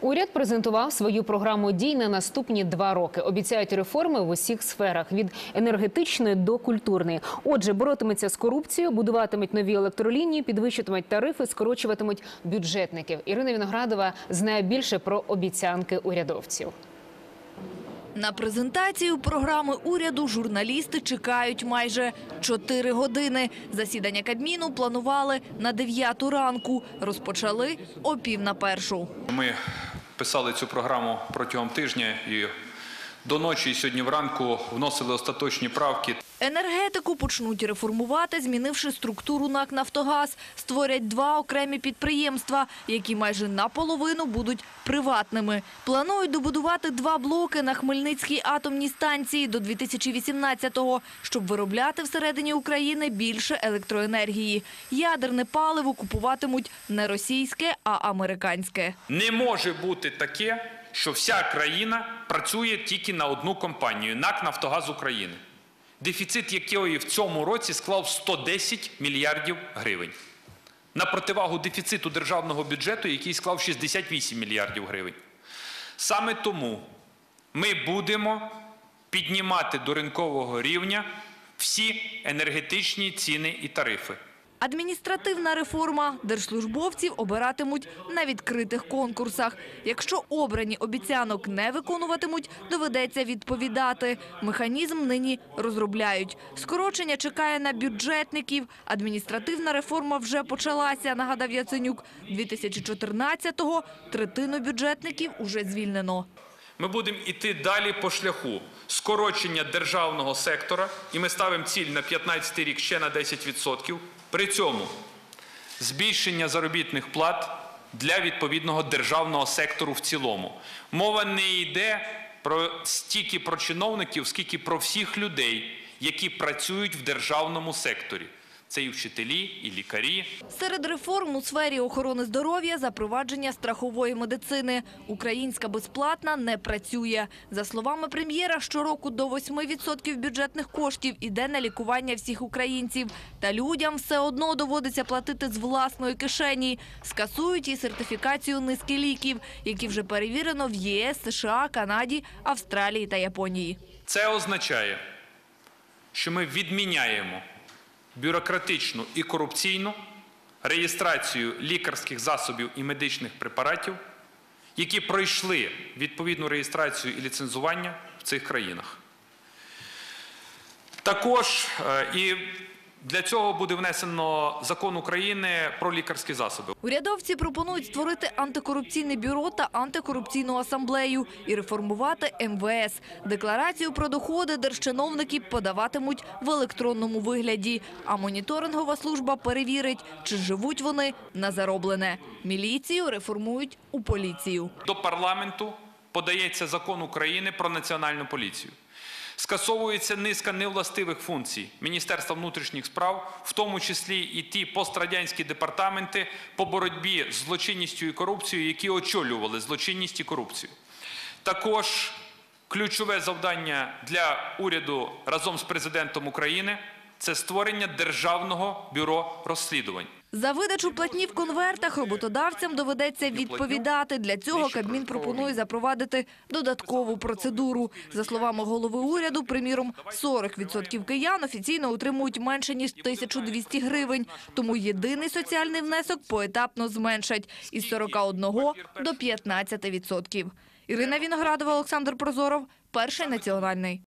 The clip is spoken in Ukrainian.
Уряд презентував свою програму дій на наступні два роки. Обіцяють реформи в усіх сферах від енергетичної до культурної. Отже, боротиметься з корупцією, будуватимуть нові електролінії, підвищуватимуть тарифи, скорочуватимуть бюджетників. Ірина Віноградова знає більше про обіцянки урядовців. На презентацію програми уряду журналісти чекають майже 4 години. Засідання Кабміну планували на 9 ранку. Розпочали о пів на першу. Ми писали цю програму протягом тижня і до ночі і сьогодні вранку вносили остаточні правки. Енергетику почнуть реформувати, змінивши структуру НАК «Нафтогаз». Створять два окремі підприємства, які майже наполовину будуть приватними. Планують добудувати два блоки на Хмельницькій атомній станції до 2018-го, щоб виробляти всередині України більше електроенергії. Ядерне паливо купуватимуть не російське, а американське. Не може бути таке, що вся країна працює тільки на одну компанію НАК «Нафтогаз України», дефіцит якої в цьому році склав 110 мільярдів гривень. На противагу дефіциту державного бюджету, який склав 68 мільярдів гривень. Саме тому ми будемо піднімати до ринкового рівня всі енергетичні ціни і тарифи. Адміністративна реформа. Держслужбовців обиратимуть на відкритих конкурсах. Якщо обрані обіцянок не виконуватимуть, доведеться відповідати. Механізм нині розробляють. Скорочення чекає на бюджетників. Адміністративна реформа вже почалася, нагадав Яценюк. 2014-го третину бюджетників уже звільнено. Ми будемо йти далі по шляху скорочення державного сектора, і ми ставимо ціль на 15 рік ще на 10%. При цьому збільшення заробітних плат для відповідного державного сектору в цілому. Мова не йде про стільки про чиновників, скільки про всіх людей, які працюють в державному секторі. Це і вчителі, і лікарі, Серед реформ у сфері охорони здоров'я запровадження страхової медицини. Українська безплатна не працює. За словами прем'єра, щороку до 8% бюджетних коштів іде на лікування всіх українців. Та людям все одно доводиться платити з власної кишені. Скасують і сертифікацію низки ліків, які вже перевірено в ЄС, США, Канаді, Австралії та Японії. Це означає, що ми відміняємо бюрократичну і корупційну реєстрацію лікарських засобів і медичних препаратів, які пройшли відповідну реєстрацію і ліцензування в цих країнах. Також е, і для цього буде внесено закон України про лікарські засоби. Урядовці пропонують створити антикорупційне бюро та антикорупційну асамблею і реформувати МВС. Декларацію про доходи держчиновники подаватимуть в електронному вигляді. А моніторингова служба перевірить, чи живуть вони на зароблене. Міліцію реформують у поліцію. До парламенту подається закон України про національну поліцію. Скасовується низка невластивих функцій Міністерства внутрішніх справ, в тому числі і ті пострадянські департаменти по боротьбі з злочинністю і корупцією, які очолювали злочинність і корупцію. Також ключове завдання для уряду разом з президентом України це створення державного бюро розслідувань. За видачу платні в конвертах роботодавцям доведеться відповідати. Для цього Кабмін пропонує запровадити додаткову процедуру. За словами голови уряду, приміром, 40% киян офіційно отримують менше ніж 1200 гривень. Тому єдиний соціальний внесок поетапно зменшать із 41 до 15%. Ірина Віноградова, Олександр Прозоров, перший національний.